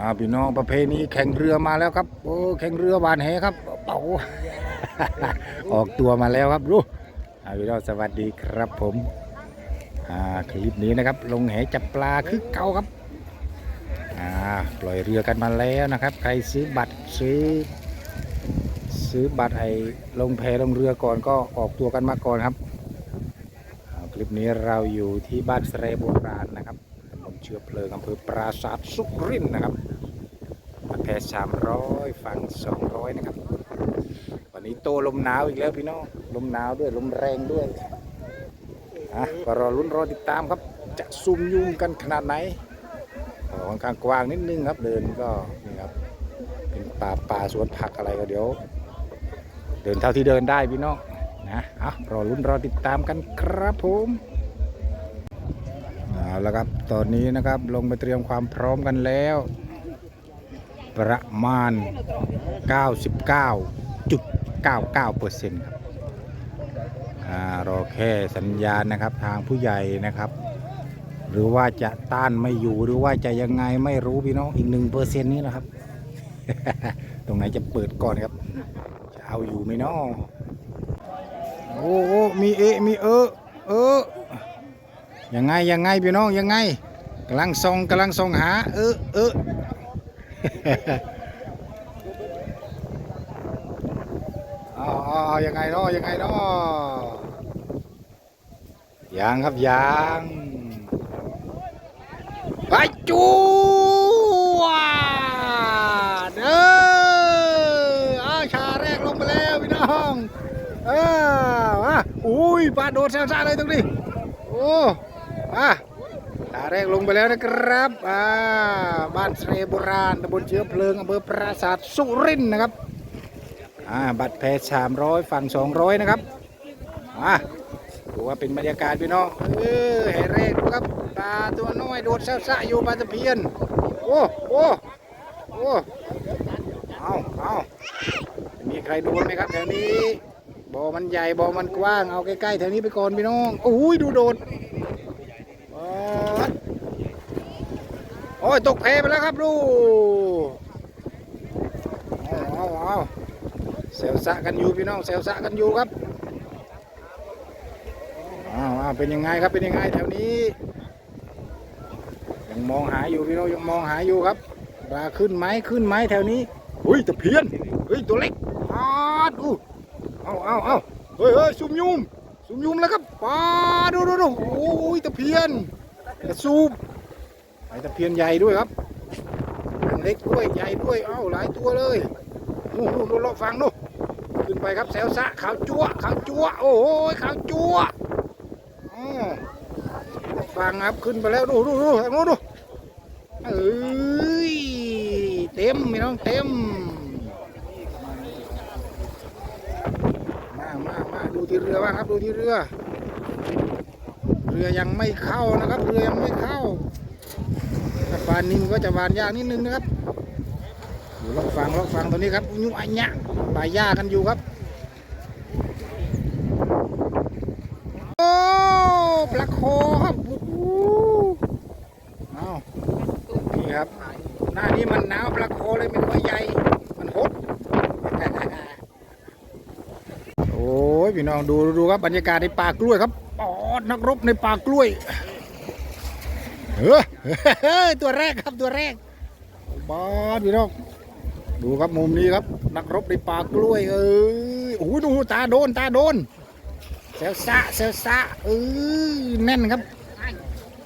อ่าพี่น้องประเพณีแข่งเรือมาแล้วครับโอ้แข่งเรือหวานแหครับ เป่า ออกตัวมาแล้วครับดูอ่าพี่น้องสวัสดีครับผมอ่าคลิปนี้นะครับ ลงแหจับปลาคือเก่าครับอ่าปล่อยเรือกันมาแล้วนะครับ ใครซื้อบัตรซื้อ ซื้อบัตรไอ้ลงแพลงเรือก่อนก็ออกตัวกันมาก่อนครับคลิปนี้เราอยู่ที่บ้านเสรโบราณนะครับ เชื้อเพลิงอำเภอปราสาทสุรินทร์นะครับบัตรแพสามร้อยฝั่งสองร้อยนะครับ วันนี้โตลมหนาวอีกแล้วพี่น้อง ลมหนาวด้วย ลมแรงด้วยอะก็รอลุ้นรอติดตามครับ จะซุ่มยุ่งกันขนาดไหนค่อนข้างกว้างนิดนึงครับเดินก็นี่ครับเป็นป่าป่าสวนผักอะไรก็เดี๋ยว เดินเท่าที่เดินได้พี่น้องนะเอารอลุ้นรอติดตามกันครับผม เอาละครับ ตอนนี้นะครับลงไปเตรียมความพร้อมกันแล้ว ประมาณ 99.99%เปอร์เซ็นต์ครับอรอแค่สัญญาณนะครับทางผู้ใหญ่นะครับ หรือว่าจะต้านไม่อยู่หรือว่าจะยังไงไม่รู้พี่น้องอีกหนึ่งเปอร์เซ็นต์นี้นะครับ ตรงไหนจะเปิดก่อนครับ จะเอาอยู่ไหมเนาะโอ้โอ้มีเอมีเออเออ ยังไงยังไงพี่น้องยังไงกำลังส่องกำลังส่องหา เออเออเอาเอาเอายังไงเนาะยังไงเนาะยังครับยังไปจูวเอออาชาแรกลงไปแล้วพี่น้องเออมาอุ้ยปลาโดดแซ่ๆเลยตรงนี้โอ้ มาชาแรกลงไปแล้วนะครับอ่าบ้านเสรโบราณตำบลเชื้อเพลิงอำเภอปราสาทสุรินทร์นะครับอ่าบัตรแพสามร้อยฝั่งสองร้อยนะครับมาดูว่าเป็นบรรยากาศพี่น้องเออแห่แรกครับปลาตัวน้อยโดดซ่าๆอยู่ปลาตะเพียนโอ้โอ้โอ้เอาเอามีใครโดนไหมครับแถวนี้บ่อมันใหญ่บ่อมันกว้างเอาใกล้ๆแถวนี้ไปก่อนพี่น้องโอ้ยดูโดดโอ๊ยโอ้ยตกแพไปแล้วครับลูกเอาเอาเซลสะกันอยู่พี่น้องเซลสะกันอยู่ครับอ้าวอ้าเป็นยังไงครับเป็นยังไงแถวนี้ ยังมองหาอยู่พี่น้องยังมองหาอยู่ครับปลาขึ้นไหมขึ้นไหมแถวนี้อุ้ยตะเพียนเฮ้ยตัวเล็กปาดูเอาเอาเอาเฮ้ยเฮ้ยซุ่มยุ่มซุ่มยุ่มแล้วครับปาดดูดูดูโอ้ยตะเพียนกระซูบ ไอตะเพียนใหญ่ด้วยครับเล็กด้วยใหญ่ด้วยเอ้าหลายตัวเลยนู่นนู่นนู่นเราฟังนู่นขึ้นไปครับแซวซะขาวจั่วขาวจั่วโอ้โหขาวจั่วฟังครับขึ้นไปแล้วดูดูดูทางโน้นดูเอ้ยเต็มพี่น้องเต็มมามามาดูที่เรือบ้างครับดูที่เรือ เรือยังไม่เข้านะครับ เรือยังไม่เข้าาปลานินก็จะวานยากนิดนึงนะครับอยู่ล็อกฟังล็อกฟังตัวนี้ครับยุ่งอันยะปลายากันอยู่ครับโอ้ปลาโคครับโอ้โหเอานี่ครับ หน้านี้มันหนาวปลาโคเลยม่ค่อยใหญ่มันหดโอ้ยพี่น้องดูดูครับบรรยากาศในป่ากล้วยครับปอดนักรบในป่ากล้วย เฮ้ยตัวแรกครับตัวแรกบอดพี่น้องดูครับมุมนี้ครับ นักรบในป่ากล้วย เอ้ยโอ้โหดูตาโดนตาโดนเซลซะเซลซะเอ้ยแน่นครับ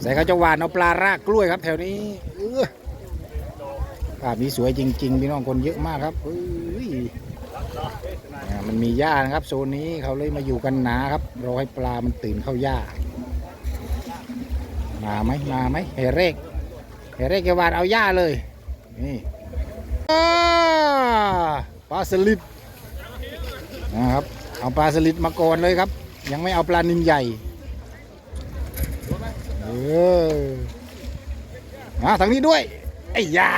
ใส่เขาจะหวานเอาปลารากกล้วยครับ แถวนี้ เออภาพนี้สวยจริง ๆ พี่น้องคนเยอะมากครับเอ้ยอ่ามันมีหญ้านะครับ โซนนี้เขาเลยมาอยู่กันหนาครับรอให้ปลามันตื่นเข้าหญ้า มาไหมมาไหมเฮเรกเฮเรกแกวานเอาหญ้าเลยนี่ปลาสลิดนะครับเอาปลาสลิดมาก่อนเลยครับ ยังไม่เอาปลานินใหญ่เออมาทางนี้ด้วยไอ้ยา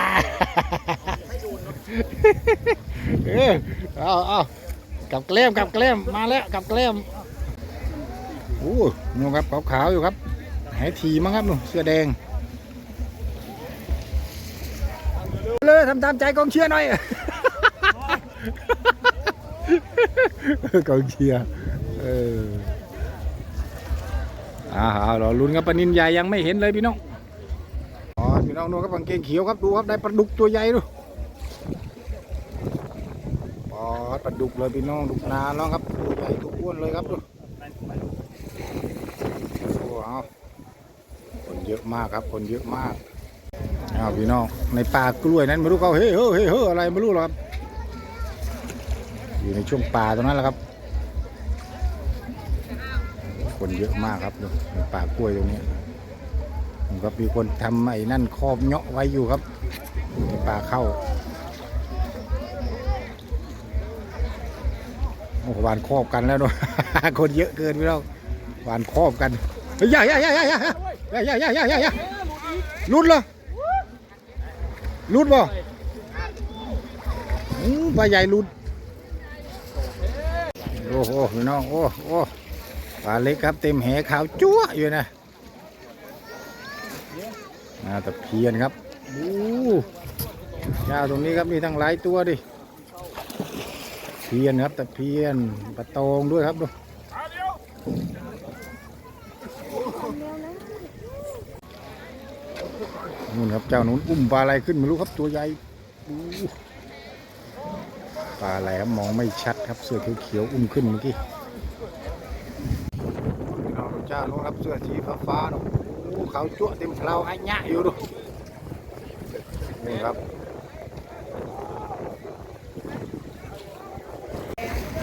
เออเอาเอากับแกล้มกับแกล้มมาแล้วกับแกล้มโอ้ยนู่ครับขาวๆอยู่ครับ หายทีมั้งครับนู่นเสื้อแดง เลยทำตามใจกองเชียร์หน่อยกองเชียร์เอออ่าเอาเราลุ้นกับปนินใหญ่ยังไม่เห็นเลยพี่น้องอ๋อพี่น้องดูครับกางเกงเขียวครับดูครับได้ปลาดุกตัวใหญ่ดูอ๋อปลาดุกเลยพี่น้องดุกนาเนาะครับตัวใหญ่ตัวอ้วนเลยครับดูโอ้เอาคน เยอะมากครับ คนเยอะมากอ้าวพี่น้องในป่ากล้วยนั้นไม่รู้เขาเฮ้ยเฮ้ยเฮ้ยเฮ้ยอะไรไม่รู้หรอกครับ อยู่ในช่วงป่าตรงนั้นแหละครับ คนเยอะมากครับในป่ากล้วยตรงนี้ผมก็มีคนทำไอ้นั่นครอบเงาะไว้อยู่ครับในป่าเข้าโอ้หวานครอบกันแล้วเนอะคนเยอะเกินพี่น้องหวานครอบกันเฮ้ยอย่าอย่าอย่ อย่าอย่าอย่าอย่าอย่าอย่าลุดเหรอลุดบ่ปลาใหญ่ลุดโอ้โหพี่น้องโอ้โอ้ปลาเล็กครับเต็มแหขาวจั๊วอยู่นะน่าตะเพียนครับดูยาวตรงนี้ครับมีทั้งหลายตัวดิเพียนครับตะเพียนปลาตองด้วยครับดู นู่นครับเจ้านู้นอุ้มปลาอะไรขึ้นไม่รู้ครับตัวใหญ่ปลาอะไรครับมองไม่ชัดครับเสื้อเขียวๆอุ้มขึ้นเมื่อกี้เราเจ้าโน้นครับเสื้อสีฟ้าๆเนาะโอ้เขาจั่วเต็มเพลาไอ้ยะอยู่ดูนี่ครับ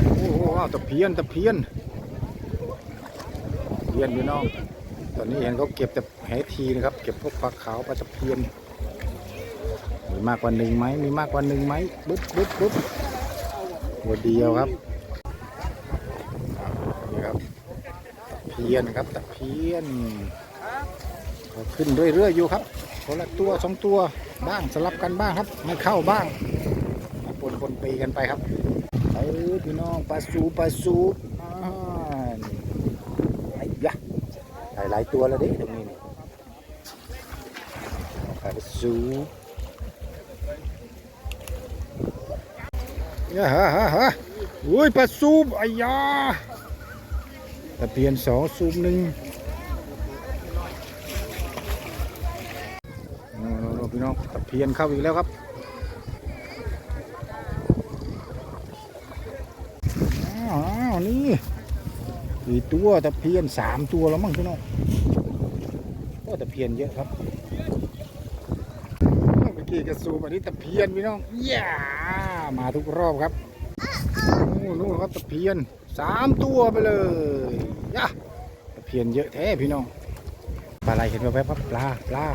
โอ้โหอ้าวตะเพียนตะเพียนเพียนพี่น้อง ตอนนี้เห็นเขาเก็บแต่แหทีนะครับ เก็บพวกปลาขาวปลาตะเพียนมีมากกว่าหนึ่งไหมมีมากกว่าหนึ่งไหมบุ๊บบุ๊บบุ๊บตัวเดียวครับนี่ครับตะเพียนครับตะเพียนก็ขึ้นเรื่อยๆอยู่ครับคนละตัวสองตัวบ้างสลับกันบ้างครับ ไม่เข้าบ้างปนปนปีกันไปครับเออพี่น้องปลาสูปลาสูอ่าไอ้ยะห ลายตัวแล้วเด้ตรงนี้นี่ปลาสูเนี่ยฮะฮะฮะอุ้ยปลาซูบอายาตะเพียนสองซูบหนึ่งพี่น้องตะเพียนเข้าอีกแล้วครับอ้าวนี่ กี่ตัวตะเพียนสามตัวแล้วมั้งพี่น้องก็ตะเพียนเยอะครับเมื่อกี้กระสูบอันนี้ตะเพียนพี่น้องย่ามาทุกรอบครับนู่นนู่นครับตะเพียนสามตัวไปเลยยะตะเพียนเยอะแท้พี่น้องปลาอะไรเห็นแวบๆครับปลาปลา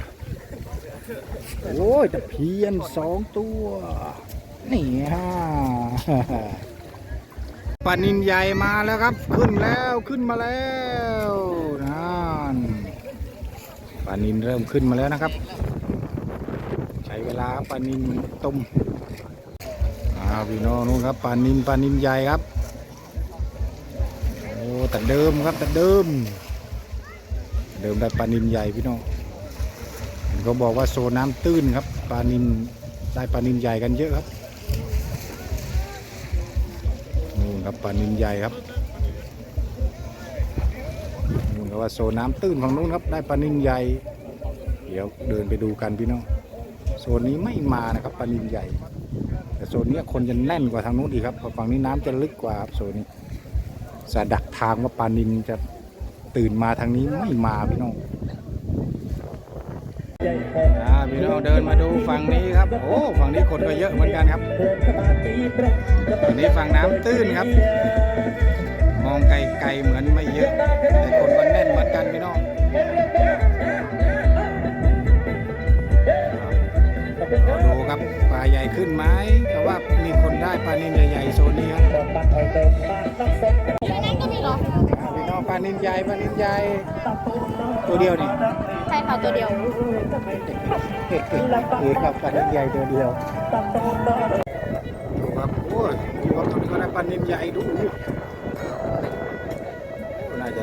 โอ้ยตะเพียนสองตัวนี่ฮะ ปลานินใหญ่มาแล้วครับ ขึ้นแล้วขึ้นมาแล้วนั่นปลานินเริ่มขึ้นมาแล้วนะครับ ใช้เวลาปลานินต้มอ้าวพี่น้องนู่นครับปลานินปลานินใหญ่ครับโอ้แต่เดิมครับแต่เดิม เดิมได้ปลานินใหญ่พี่น้องเขาบอกว่าโซนน้ำตื้นครับปลานินได้ปลานินใหญ่กันเยอะครับ ครับปลานินใหญ่ครับนู่นก็ว่าโซนน้ำตื้นของนู้นครับ ได้ปลานินใหญ่ เดี๋ยวเดินไปดูกันพี่น้องโซนนี้ไม่มานะครับปลานินใหญ่ แต่โซนนี้คนจะแน่นกว่าทางนู้นอีกครับเพราะฝั่งนี้น้ำจะลึกกว่าครับโซนนี้สะดักทางว่าปลานินจะตื่นมาทางนี้ไม่มาพี่น้องอ่า พี่น้องเดินมาดูฝั่งนี้ครับ โอ้ฝั่งนี้คนก็เยอะเหมือนกันครับฝั่งนี้ฝั่งน้ำตื้นครับ มองไกลๆเหมือนไม่เยอะ แต่คนก็แน่นเหมือนกันพี่น้องรอดูครับปลาใหญ่ขึ้นไหมแต่ว่ามีคนได้ปลานินใหญ่ๆโซนนี้ครับอยู่ในนั้นก็มีเหรออ่าพี่น้องปลานินใหญ่ปลานินใหญ่ตัวเดียวนี่ใช่ค่ะตัวเดียวนี่ครับปลานินใหญ่ตัวเดียวดูครับโอ้ยดูครับตัวนี้ก็ได้ปลานินใหญ่ดูโอ้น่าจะ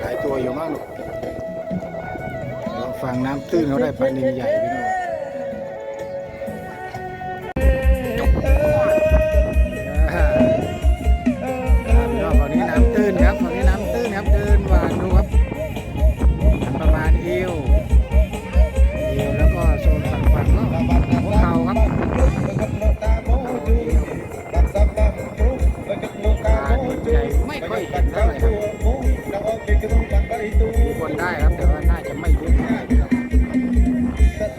หลายตัวอยู่มั้งลูกลองฟังน้ำตื้นเขาได้ปลานินใหญ่พี่น้อง ค่อยเห็นเท่าไหร่ครับคนได้ครับแต่ว่าน่าจะไม่เยอะ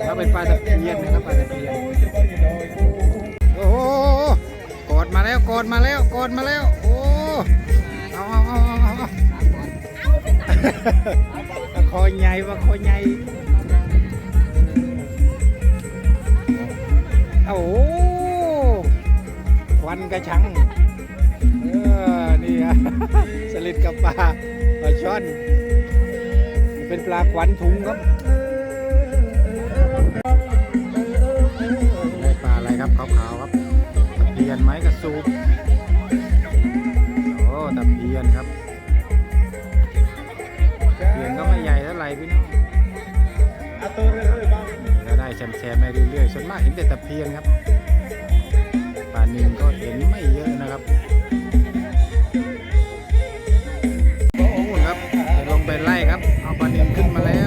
ถ้าเป็นปลาตะเพียนนะครับปลาตะเพียนโอ้โหกอดมาแล้วกอดมาแล้วกอดมาแล้ว โอ้เอาเอาเอาเอาเอาคอใหญ่ว่าคอใหญ่โอ้โหควันกระชังเออ นี่ฮะสลิดกับปลาปลาช่อน เป็นปลาขวัญถุงครับได้ปลาอะไรครับขาวๆครับตะเพียนไม้กระสูบโอ้ตะเพียนครับตะเพียนก็ไม่ใหญ่เท่าไหร่พี่น้องก็ได้แซมๆไปเรื่อยๆส่วนมากเห็นแต่ตะเพียนครับปลานิลก็เห็นไม่เยอะนะครับ ขึ้นมาแล้ว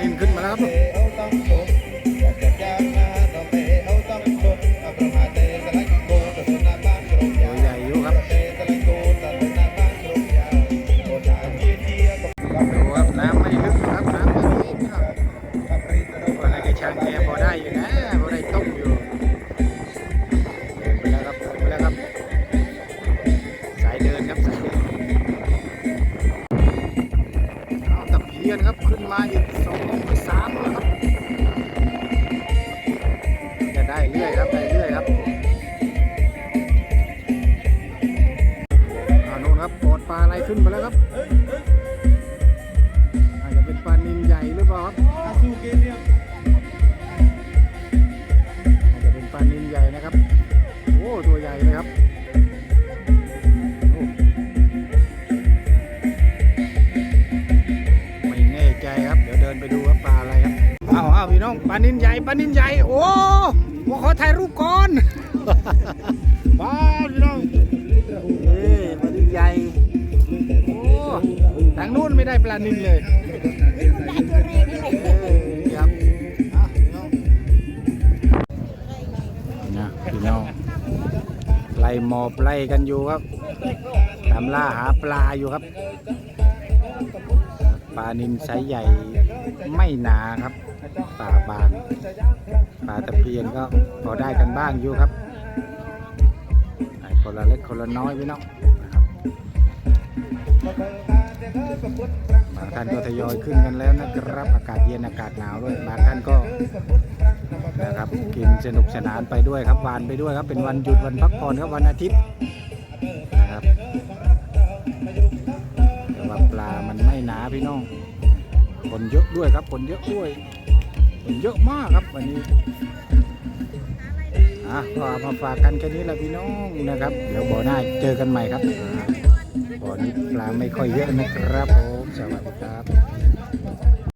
นินขึ้นมาแล้วครับ เรียนครับ ขึ้นมาอีกสอง อาเอาพี่น้องปลานินใหญ่ปลานินใหญ่ โอ้ผมขอถ่ายรูปก่อนปลาพี่น้องเอ้ยปลานินใหญ่ โอ้ทางนู้นไม่ได้ปลานินเลยได้ตัวแรกนี่แหละเอ้ยนี่ครับอะพี่น้องนะพี่น้องไล่หมอบไล่กันอยู่ครับตามล่าหาปลาอยู่ครับ ปลานินไซส์ใหญ่ไม่หนาครับปลาบางปลาตะเพียนก็พอได้กันบ้างอยู่ครับคนละเล็กคนละน้อยพี่น้องนะครับบางท่านก็ทยอยขึ้นกันแล้วนะครับ อากาศเย็นอากาศหนาวด้วยบางท่านก็นะครับกินสนุกสนานไปด้วยครับวานไปด้วยครับเป็นวันหยุดวันพักผ่อนครับวันอาทิตย์นะครับ ปลามันไม่หนาพี่น้อง คนเยอะด้วยครับ คนเยอะด้วย คนเยอะมากครับวันนี้อะก็มาฝากกันแค่นี้แหละพี่น้องนะครับ เดี๋ยวบ่อหน้าเจอกันใหม่ครับบ่อนี้ปลาไม่ค่อยเยอะนะครับผมสวัสดีครับ